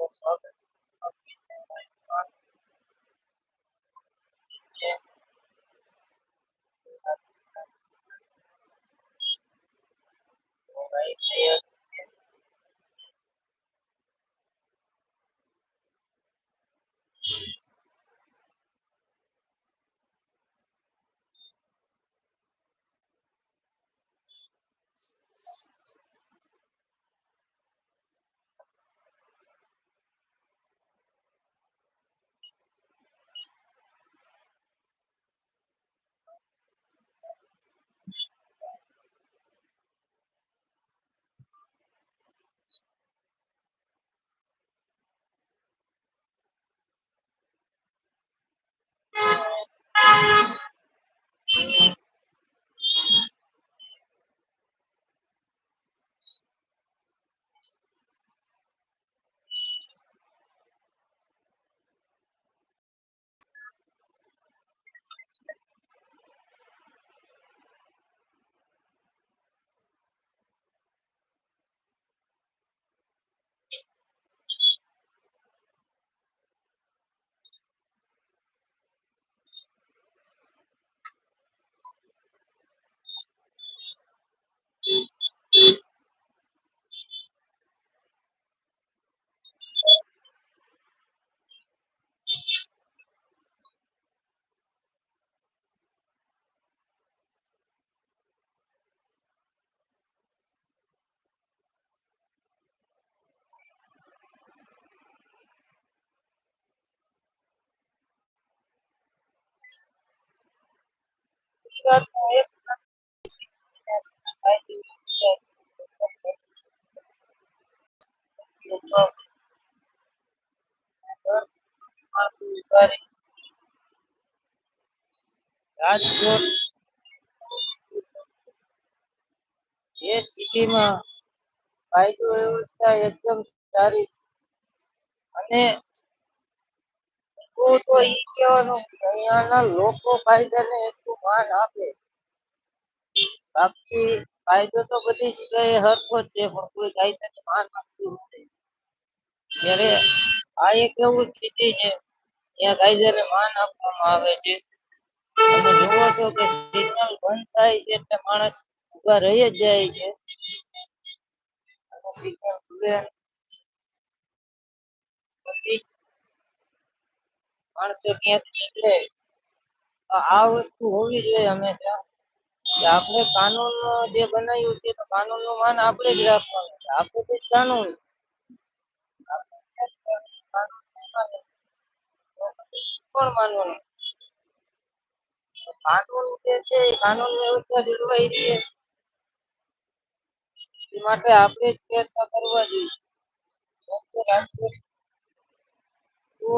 actual father of Ethan like Father. Ethan, who had become the right Rajkot એ સિટીમાં કાયદો વ્યવસ્થા એકદમ સારી અને તો ઈ કહેવાનું અહીંયાના લોકો કાયદાને એટલું માન આપે. બાકી કાયદો તો બધી જગ્યાએ હરખો જ છે, પણ કોઈ કાયદાને માન આપતું નથી. ત્યારે આ એક એવું સ્થિતિ છે ત્યાં કાયદાને માન આપવામાં આવે છે. તમે જુઓ છો કે સિગ્નલ બંધ થાય છે એટલે માણસ ઊભા રહી જ જાય છે. અને સિગ્નલ ખુલે પછી માણસો ક્યાંથી એટલે આ વસ્તુ હોવી જોઈએ હંમેશા. આપણે કાનૂન જે બનાવ્યું છે તો કાનૂનનું માન આપણે જ રાખવાનું છે. આપણે જ કાનૂન કોણ માનવાનું કાનૂન જે છે એ કાનૂન વ્યવસ્થા જળવાઈ રહે. એ માટે આપણે જ પ્રયત્ન કરવા જોઈએ. છો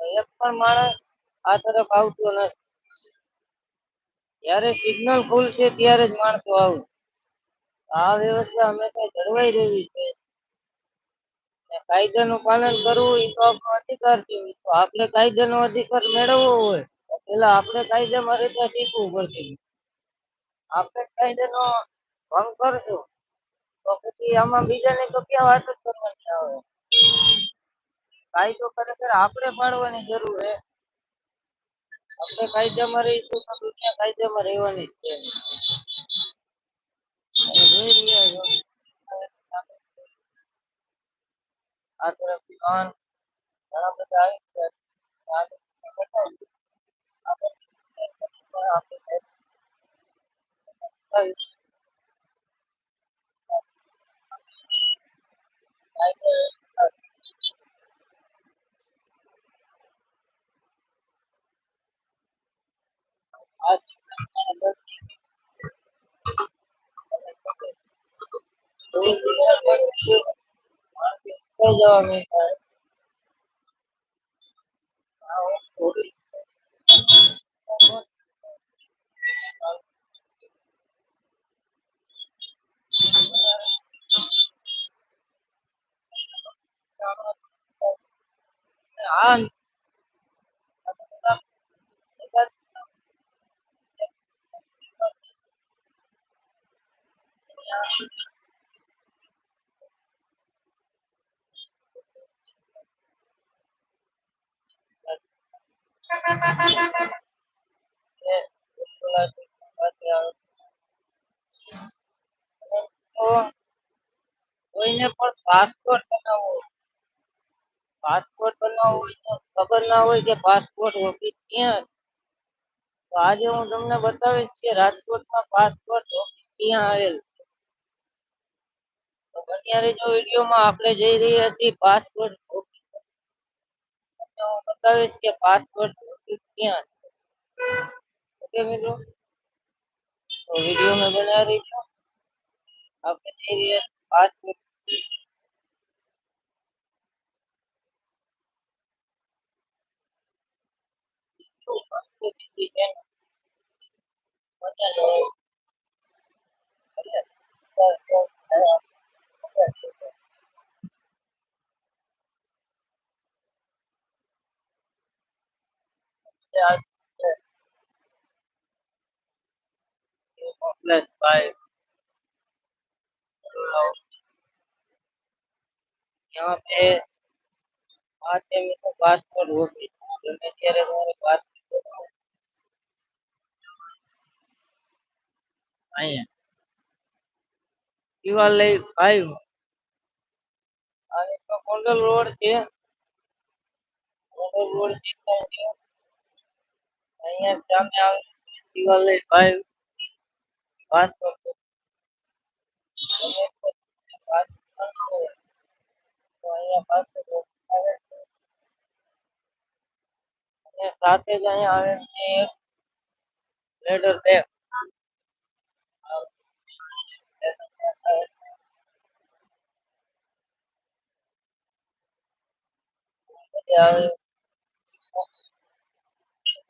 એક પણ માણસ આ તરફ આવતો નથી. જ્યારે સિગ્નલ ખુલશે ત્યારે જ માણસો આવશે આ વ્યવસ્થા હંમેશા જળવાઈ રહેવી છે. કાયદાનું પાલન કરવું એ તો આપણો અધિકાર છે. આપણે કાયદાનો અધિકાર મેળવવો હોય પેલા આપણે કાયદામાં રહેતા શીખવું પડશે. આપણે કાયદાનો ભંગ કરશું તો પછી આમાં બીજાને તો ક્યાં વાત જ કરવાની આવે? કાયદો ખરેખર આપણે પાડવાની જરૂર છે. આપણે કાયદામાં રહીશું તો દુનિયા કાયદામાં રહેવાની જ છે. જોઈ આ તરફ ઘણા બધા આવી ગયા છે. આપણે જવાનું થાય આ વસ્તુ આ એ સ્કોલરશીપ પાસે આવે. અને તો કોઈને પણ પાસપોર્ટ બનાવવો હોય પાસપોર્ટ બનાવવો હોય તો ખબર ના હોય કે પાસપોર્ટ ઓફિસ ક્યાં તો આજે હું તમને બતાવીશ કે રાજકોટમાં પાસપોર્ટ ઓફિસ ક્યાં આવેલ છે તો બન્યા રહેજો વિડીયોમાં આપણે જઈ રહ્યા છીએ પાસપોર્ટ ઓફિસ તમને હું બતાવીશ કે પાસપોર્ટ છે ઓકે મિત્રો? તો વિડીયોમાં રહી છું. આપણે જઈ રહ્યા hopeless life. यहाँ पे बात है मेरे को बात पर होगी जो मैं कह रहा हूँ बात नहीं है यू आर लाइक फाइव और इसका कोंडल रोड के कोंडल रोड कितना है અહીંયા સામે આવે દિવાલે ભાઈ વાસ કરતો તમે પાસપોર્ટ બનાવો તો અહીંયા અને સાથે જ અહીંયા આવે છે લેટર બેગ આવે પછી આ એક box આવે છે.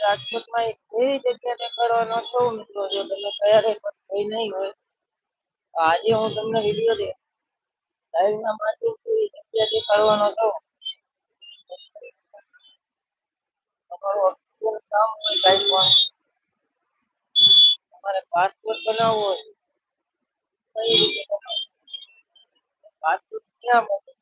રાજકોટમાં એક એવી જગ્યાએ દેખાડવાનો છું, મિત્રો, જો તમે તૈયારી પણ નહીં હોય. તો આજે હું તમને વીડિયો દે લાઈવના માધ્યમથી એવી જગ્યા દેખાડવાનો છું. તમારું ઓક્સિજન કામ હોય કાંઈ તમારે પાસપોર્ટ બનાવવો હોય. કઈ રીતે પાસપોર્ટ ક્યાં બને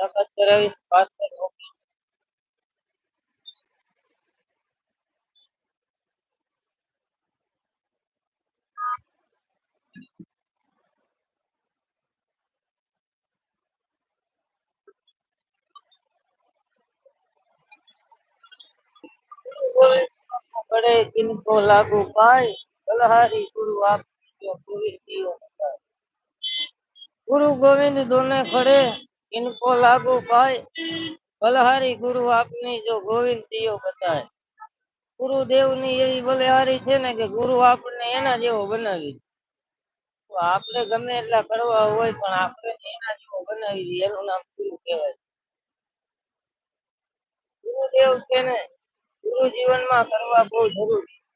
મુલાકાત કરાવી ખાસ કરે. લાગુ પાય બલહારી ગુરુ આપ ગુરુ ગોવિંદ દોને ખડે बताए गुरु गोविंद दोने खड़े किनको लागू पाए बलहारी गुरु आपने जो ગોવિંદ દિયો બતાય ગુરુદેવની એવી બલિહારી છે ને કે ગુરુ આપણને એના જેવો બનાવી દે. તો આપણે ગમે એટલા કરવા હોય પણ આપણે એના જેવો બનાવી દઈએ એનું નામ ગુરુ કહેવાય ગુરુદેવ છે ને ગુરુ જીવનમાં કરવા બહુ જરૂરી છે.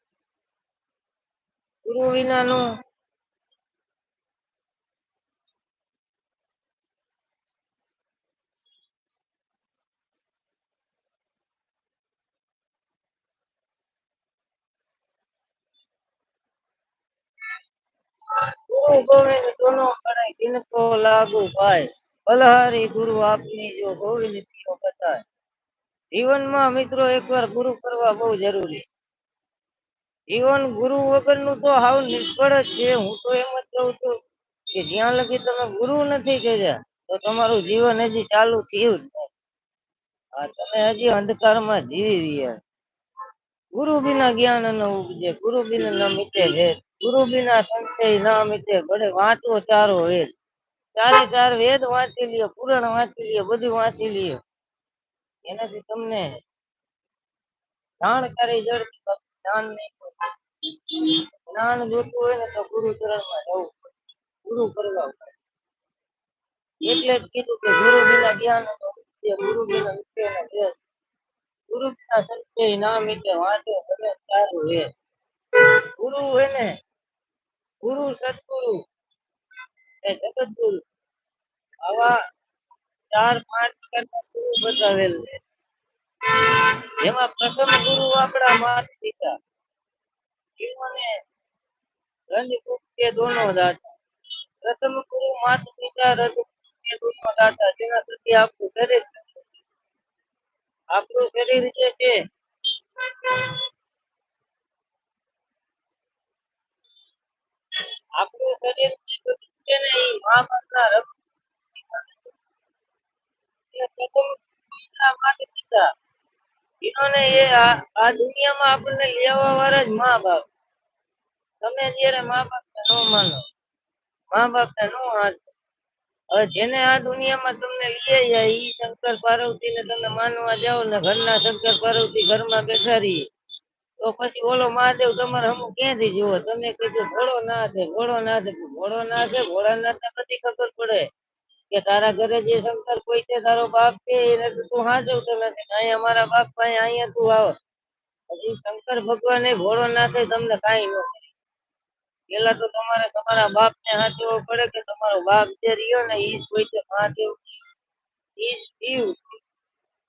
ગુરુ વિનાનું તું ગોવિંદ તુનો કરે કિનકો લાગુ ભાઈ. બલહારી ગુરુ આપની જો ગોવિંદ થયો બતાય. જીવનમાં મિત્રો એકવાર ગુરુ કરવા બહુ જરૂરી. જીવન ગુરુ વગરનું તો હાવ નિષ્ફળ જ છે. હું તો એમ જ કહું છું કે જ્યાં લગી તમે ગુરુ નથી કહેજા તો તમારું જીવન હજી ચાલુ થયું જ નથી. તમે હજી અંધકારમાં જીવી રહ્યા ગુરુ બિના જ્ઞાન ન ઉપજે ગુરુ બિના ન મિટે ભેદ ગુરુ બિના સંશય ના મિટે, ભલે વાંચો ચારો વેદ. ચારે ચાર વેદ વાંચી લ્યો, પુરાણ વાંચી લ્યો, બધું વાંચી લ્યો. એનાથી તમને જાણકારી જડતી જ્ઞાન નહીં જ્ઞાન જોતું હોય ને તો ગુરુ ચરણમાં જવું પડે. ગુરુ કરવા પડે. એટલે જ કીધું કે ગુરુ વિના જ્ઞાન ગુરુ વિના વિદ્યા ભેદ. ગુરુ વિના સંશય ના મીટે વાંચે ભલે ચારું ગુરુ હે ને ગુરુ સદગુરુ એ જગતગુરુ આવા ચાર પાંચ ગુરુ બતાવેલ છે જેમાં પ્રથમ ગુરુ આપણા માતા પિતા કે દોનો દાતા પ્રથમ ગુરુ માતા પિતા રજકૂપ કે દોનો દાતા જેના થકી આપણું શરીર આપણું શરીર રીતે છે, આપણું શરીર છે ને એ મા બાપના રક્ત જીનોને એ આ દુનિયામાં આપણને લેવા વાળા જ મા તમે જ્યારે મા બાપને ન માનો. મા બાપને ન હાથ હવે જેને આ દુનિયામાં તમને લઈ જાય ઈ શંકર પાર્વતીને તમે માનવા જાઓ ને ઘરના શંકર પાર્વતી ઘરમાં બેઠા રહીએ તો પછી ઓલો મહાદેવ તમારે હમું ક્યાંથી જુઓ તમે કીધું ભોળો ના છે, ભોળો ના છે, ભોળો ના છે, ભોળા ના બધી ખબર પડે કે તારા ઘરે જે શંકર કોઈ છે, તારો બાપ છે એને તો તું હાજવતો નથી. અહીંયા મારા બાપ પાસે અહીંયા તું આવ. હજી શંકર ભગવાન ભોળો ના થાય તમને કાંઈ ન પેલા તો તમારે તમારા બાપ ને સાચવવો પડે કે તમારો બાપ જે રહ્યો ને ઈ હોય છે મહાદેવ ઈ શિવ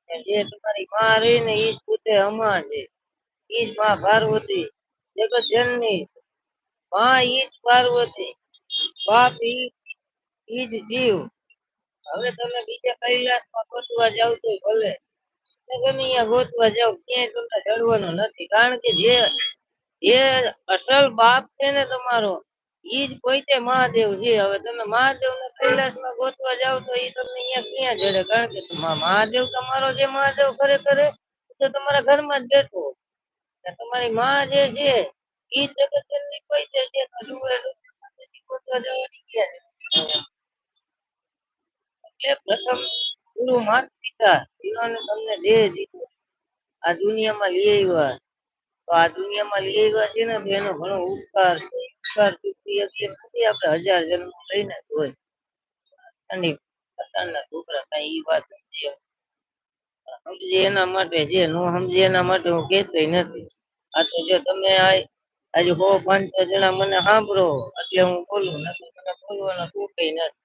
જે તમારી માં રહી ને ઈ પોતે અમા છે. ઈ જ માં પાર્વતી જગત જનની માં ઈ જ પાર્વતી, બાપ ઈ ઈ જ શિવ હવે તમે બીજા કૈલાસમાં ગોતવા જાવ તો ભલે. તમે અહીંયા ગોતવા જાવ, ક્યાંય તમને ચડવાનું નથી. કારણ કે જે જે અસલ બાપ છે ને તમારો ઈ જ પોતે મહાદેવ છે. હવે તમે મહાદેવ ને કૈલાસમાં ગોતવા જાવ તો ઈ તમને અહીંયા ક્યાં જડે? કારણ કે મહાદેવ તમારો જે મહાદેવ ખરેખર તો તમારા ઘરમાં જ બેઠો તમારી માં જે છે, ઈ જગતની પોતે છે ગોતવા જવાની ક્યાં? એટલે પ્રથમ ગુરુ માતા પિતા એનો તમને દેહ દીધો, આ દુનિયામાં લઈ આવ્યા. તો આ દુનિયામાં આવ્યા છે ને એનો ઘણો ઉપકાર છે. ઉપકાર ચૂકવી આપણે હજાર જન્મ લઈને જ છોકરા કઈ એ વાત નથી સમજે એના માટે જે ન સમજે એના માટે હું કહેતોય નથી. આ તો જો તમે આ આજે પાંચ છ જણા મને સાંભળો, એટલે હું બોલું નથી મને બોલવાનો કઈ નથી.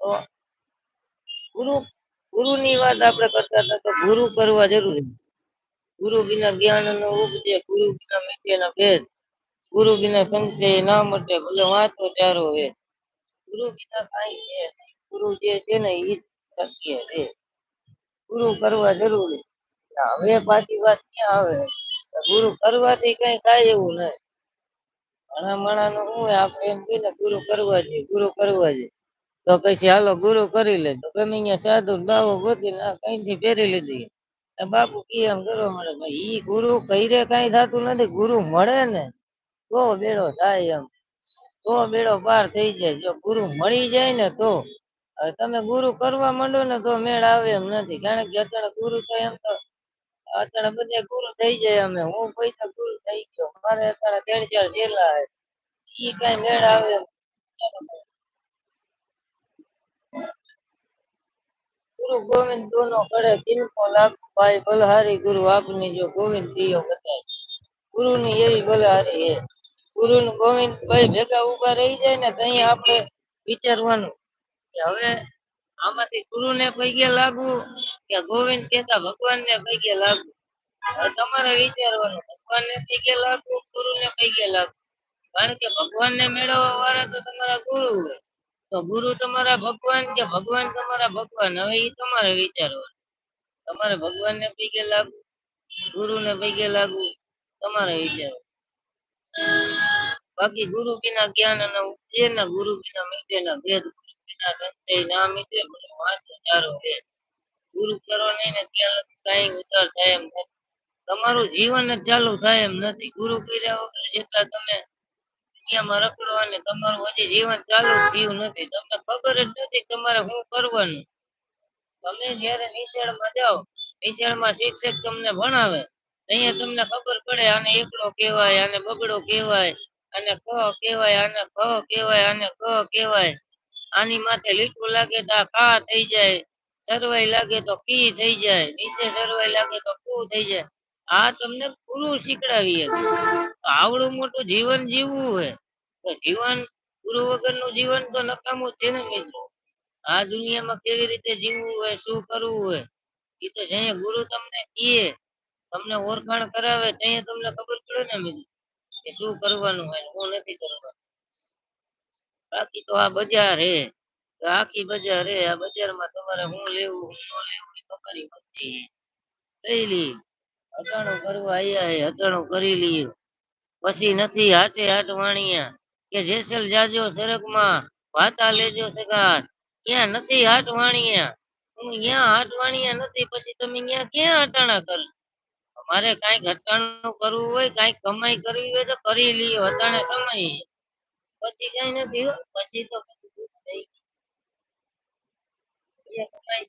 તો ગુરુ, ગુરુની વાત આપણે કરતા હતા તો ગુરુ કરવા જરૂરી ગુરુ વિના જ્ઞાન નો ઉપજે, ગુરુ વિના મિટેના ભેદ. ગુરુ વિના સંશય ના મટે, ભલે વાંચો ચારો વેદ ગુરુ વિના કાંઈ છે ગુરુ જે છે ને ઈ શક્ય છે. ગુરુ કરવા જરૂરી હવે પાછી વાત ક્યાં આવે? ગુરુ કરવાથી કઈ થાય એવું નહીં ઘણા માણસનું શું હોય, આપણે એમ કહીને ગુરુ કરવા જોઈએ, ગુરુ કરવા જોઈએ. તો કઈ હાલો ગુરુ કરી લે તો ગમે અહીંયા સાધુ દાવો ગોતીને કઈ થી પહેરી લીધી. એ બાપુ એમ કરવા મળે ઈ ગુરુ કઈરે કઈ થતું નથી, ગુરુ મળે ને તો બેડો થાય એમ. તો બેડો પાર થઈ જાય. જો ગુરુ મળી જાય ને તો, હવે તમે ગુરુ કરવા માંડો ને તો મેળ આવે એમ નથી. કારણ કે અત્યારે ગુરુ તો એમ તો અત્યારે બધે ગુરુ થઈ જાય અમે. હું પૈસા ગુરુ થઈ ગયો. મારે અત્યારે ત્રણ ચાર જેલા ઈ કઈ મેળ આવે એમ. ગુરુ ગોવિંદ દોનો કરે કિनको લાખો ભાઈ બલહારી ગુરુ આપની જો ગોવિંદ દિયો બતાય. ગુરુ ની એવી બલહારી હે. ગુરુ ગોવિંદ ભાઈ ભેગા ઊભા રહી જાય ને તઈ આપણે વિચારવાનું. કે હવે આમાંથી ગુરુ ને પૈગે લાગુ કે ગોવિંદ કેતા ભગવાન ને પૈગે લાગુ તમારે વિચારવાનું ભગવાન ને પૈગે લાગુ ગુરુ ને પૈગે લાગુ? કારણ કે ભગવાન ને મેળવવા વાળા તો તમારા ગુરુ હોય. તો ગુરુ તમારા ભગવાન કે ભગવાન તમારા ભગવાન? હવે એ તમારે વિચારવાનું. તમારે ભગવાન ને પૈગે લાગુ ગુરુ ને પૈગે લાગુ તમારે વિચારવું બાકી ગુરુ વિના જ્ઞાન અને ઉપજે ને ગુરુ વિના મીઠે ના ભેદ ગુરુ વિના સંશય ના મીઠે બધું વાંચો ચારો ભેદ. ગુરુ કરો નહીં ને ત્યાં કઈ ઉતાર થાય એમ નથી. તમારું જીવન જ ચાલુ થાય એમ નથી. ગુરુ કર્યા વગર જેટલા તમે દુનિયામાં રખડો અને તમારું હજી જીવન ચાલુ થયું નથી. તમને ખબર જ નથી તમારે શું કરવાનું. તમે જ્યારે નિશાળમાં જાઓ, નિશાળમાં શિક્ષક તમને ભણાવે. અહીંયા તમને ખબર પડે, આને એકડો કહેવાય, આને બગડો કહેવાય, આને ક કહેવાય, આને ખ કહેવાય, આને ક કહેવાય. આની માથે લીટું લાગે તો આ કા થઈ જાય. સરવાઈ લાગે તો કી થઈ જાય. નીચે સરવાઈ લાગે તો કુ થઈ જાય. આ તમને ગુરુ શીખડાવીએ આવડું મોટું જીવન જીવવું હે તો જીવન ગુરુ વગરનું જીવન તો નકામું જ છે ને મિત્રો? આ દુનિયામાં કેવી રીતે જીવવું હોય, શું કરવું હોય, એ તો જઈએ ગુરુ તમને કીએ તમને ઓળખાણ કરાવે, ત્યાં તમને ખબર પડે ને મિત્રો, કે શું કરવાનું હોય શું નથી કરવાનું. બાકી તો આ બજાર હે આખી બજાર હે, આ બજારમાં તમારે શું લેવું શું ન લેવું તમારી મરજી હે. લઈ કરવું આયા હે હટાણું કરી લીધું પછી નથી હાટે હાટ વાણિયા કે જેસલ જાજો સરગમાં વાતા લેજો સગાત ત્યાં નથી હાટ વાણિયા? હું ત્યાં હાટ વાણિયા નથી, પછી તમે ત્યાં ક્યાં અટાણા કરશો? મારે કાંઈક અટાણું કરવું હોય, કાંઈક કમાઈ કરવી હોય તો કરી લીયો અટાણે સમય પછી કઈ નથી પછી તો કમાઈ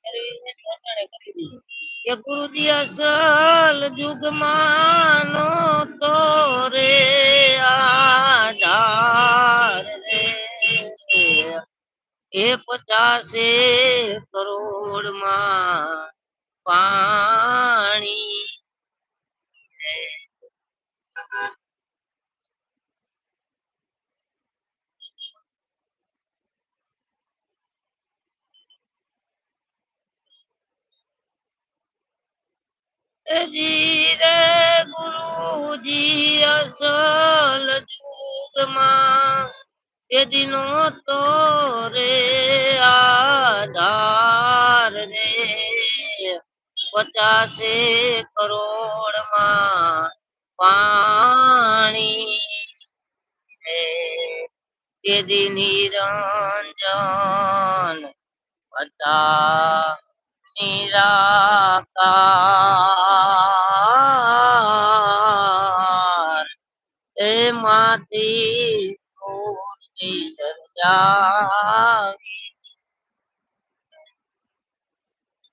કરવી હોય અટાણે કરી લઈએ. કે ગુરુજી અસલ જુગમાનો તો રે આધાર એ પચાસે કરોડમાં પાણી એ જી રે ગુરુજી અસલ જુગમાં તે દિનો તો રે આધાર રે પચાસે કરોડમાં પાણી રે તે નિરંજન હતા નિરાકાર એમાંથી સૃષ્ટિ સર્જાવી.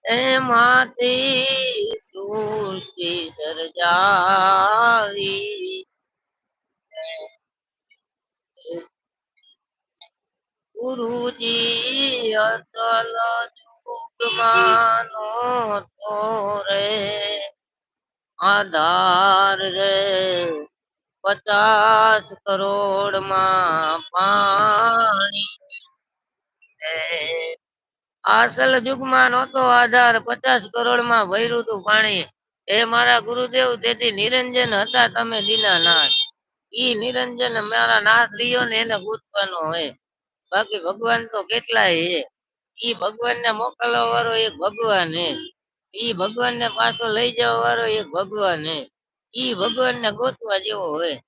એમાંથી સૃષ્ટિ સર્જાવી. ગુરુજી અસલ જુગમાનો તો રે. આધાર રે પચાસ કરોડમાં પાણી આસલ યુગમાં નહોતો આધાર, પચાસ કરોડમાં ભર્યું તું પાણી. એ મારા ગુરુદેવ તેથી નિરંજન હતા, તમે દીનાનાથ ઈ નિરંજન મારા નાથ રહ્યો ને એને પૂછવાનો હોય બાકી ભગવાન તો કેટલાય હે. ઈ ભગવાન ને મોકલવા વાળો એક ભગવાન હે. ઈ ભગવાન ને પાછો લઈ જવા વાળો એક ભગવાન હે. ઈ ભગવાન ને ગોતવા જેવો હોય.